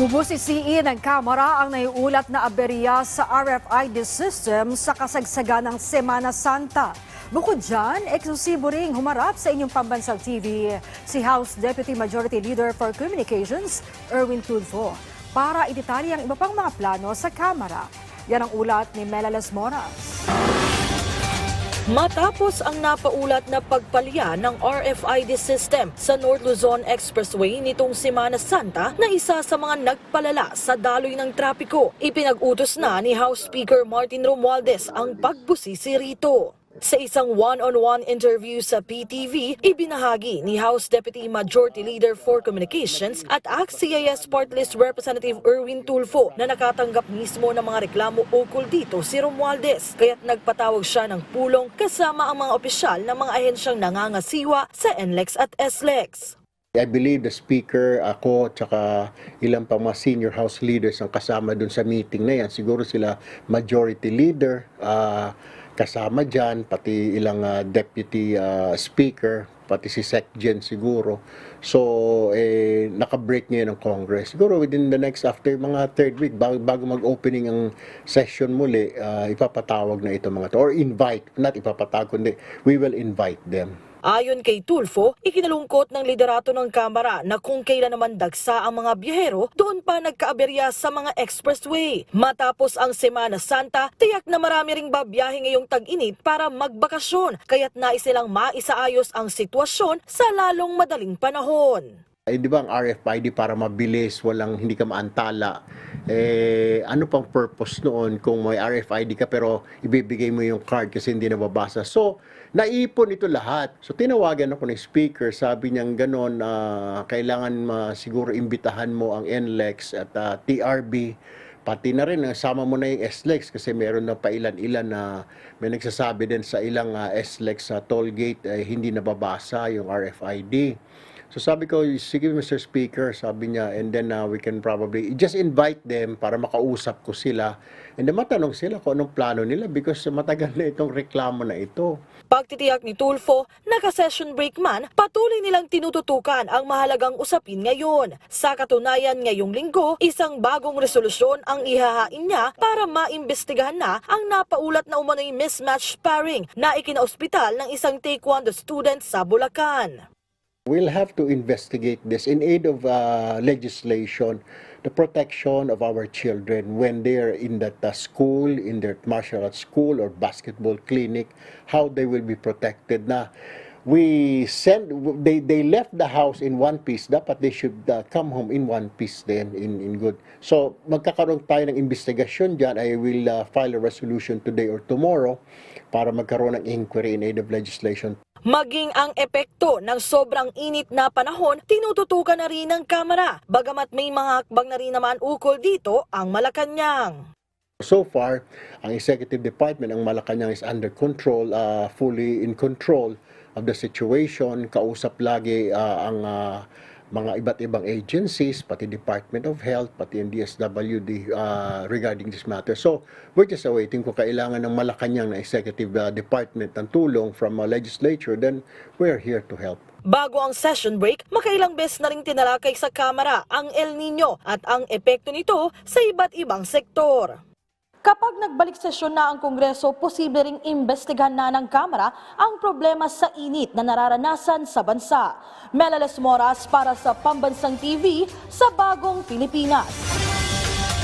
Bubusisiin ng Kamara ang naiulat na aberya sa RFID system sa kasagsagan ng Semana Santa. Bukod dyan, eksklusibo ring humarap sa inyong pambansang TV si House Deputy Majority Leader for Communications, Erwin Tulfo, para idetalye ang iba pang mga plano sa Kamara. Yan ang ulat ni Melales Moras. Matapos ang napaulat na pagpalya ng RFID system sa North Luzon Expressway nitong Semana Santa na isa sa mga nagpalala sa daloy ng trapiko, ipinag-utos na ni House Speaker Martin Romualdez ang pagbusisi rito. Sa isang one-on-one interview sa PTV, ibinahagi ni House Deputy Majority Leader for Communications at ACT-CIS Part List Representative Erwin Tulfo na nakatanggap mismo ng mga reklamo ukol dito si Romualdez. Kaya't nagpatawag siya ng pulong kasama ang mga opisyal ng mga ahensyang nangangasiwa sa NLEX at SLEX. I believe the speaker, ako, tsaka ilang pang mga senior house leaders ang kasama dun sa meeting na yan. Siguro sila majority leader, ah, kasama dyan, pati ilang ah, deputy ah, speaker, pati si SecGen siguro. So, eh, naka-break ngayon ng Congress. Siguro within the next, after mga third week, bago, bago mag-opening ang session muli, ah, ipapatawag na ito mga to. Or invite, not ipapatawag, kundi we will invite them. Ayon kay Tulfo, ikinalungkot ng liderato ng Kamara na kung kailan naman dagsa ang mga biyahero, doon pa nagkaaberya sa mga expressway. Matapos ang Semana Santa, tiyak na marami ring babiyahe ngayong tag-init para magbakasyon, kaya't nais nilang maisaayos ang sitwasyon sa lalong madaling panahon. Eh, di ba ang RFID para mabilis, walang hindi ka maantala. Eh, ano pang purpose noon kung may RFID ka pero ibibigay mo yung card kasi hindi nababasa. So, naipon ito lahat. So, tinawagan ako ng speaker, sabi niya ganon, ah, kailangan ma, siguro imbitahan mo ang NLEX at ah, TRB pati na rin, sama mo na yung SLEX kasi meron na pailan-ilan na may nagsasabi din sa ilang ah, SLEX sa toll gate eh, hindi nababasa yung RFID. So sabi ko, sige Mr. Speaker, sabi niya, and then uh, we can probably just invite them para makausap ko sila. And then matanong sila kung anong plano nila because matagal na itong reklamo na ito. Pagtitiyak ni Tulfo, naka-session break man, patuloy nilang tinututukan ang mahalagang usapin ngayon. Sa katunayan ngayong linggo, isang bagong resolusyon ang ihahain niya para maimbestigahan na ang napaulat na umano'y mismatch sparring na ikinaospital ng isang taekwondo student sa Bulacan. We'll have to investigate this in aid of uh, legislation, the protection of our children when they're in that uh, school, in their martial arts school or basketball clinic, how they will be protected. Na we send they they left the house in one piece. Dapat they should uh, come home in one piece then in in good. So magkakaroon tayo ng investigasyon diyan i will uh, file a resolution today or tomorrow para magkaroon ng inquiry in aid of legislation Maging ang epekto ng sobrang init na panahon, tinututukan na rin ng kamera. Bagamat may mga hakbang na rin naman ukol dito ang Malacanang. So far, ang executive department ng Malacanang is under control, uh, fully in control of the situation. Kausap lagi uh, ang uh, mga iba't ibang agencies, pati Department of Health, pati ang DSWD uh, regarding this matter. So, we're just awaiting kung kailangan ng Malacanang na executive uh, department ng tulong from uh, legislature, then we're here to help. Bago ang session break, makailang beses na rin tinalakay sa kamera ang El Nino at ang epekto nito sa iba't ibang sektor. Kapag nagbalik sesyon na ang Kongreso, posible ring imbestigahan na ng Kamara ang problema sa init na nararanasan sa bansa. Melales Moras para sa Pambansang TV sa Bagong Pilipinas.